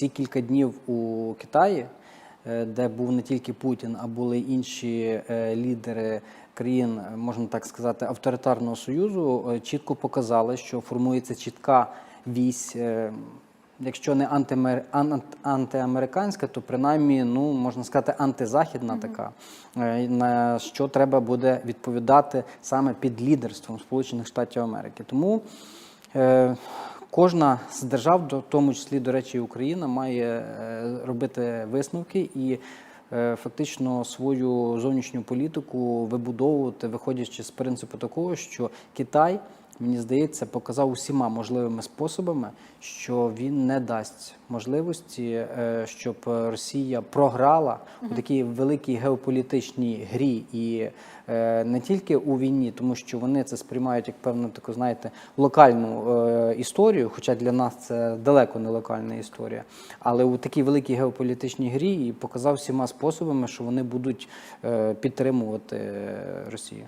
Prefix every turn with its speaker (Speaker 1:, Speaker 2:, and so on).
Speaker 1: Ці кілька днів у Китаї, е, де був не тільки Путін, а були інші е, лідери країн, е, можна так сказати, авторитарного союзу, чітко показали, що формується чітка вісь. Якщо не антимер... антиамериканська, то принаймні, ну можна сказати, антизахідна така, е, на що треба буде відповідати саме під лідерством Сполучених Штатів Америки. Тому Е, Кожна з держав, в тому числі, до речі, Україна, має е, робити висновки і е, фактично свою зовнішню політику вибудовувати, виходячи з принципу такого, що Китай, мені здається, показав усіма можливими способами, що він не дасть можливості, е, щоб Росія програла у такій великій геополітичній грі і е, не тільки у війні, тому що вони це сприймають як певну таку, знаєте, локальну е, історію, хоча для нас це далеко не локальна історія, але у такій великій геополітичній грі і показав всіма способами, що вони будуть підтримувати Росію.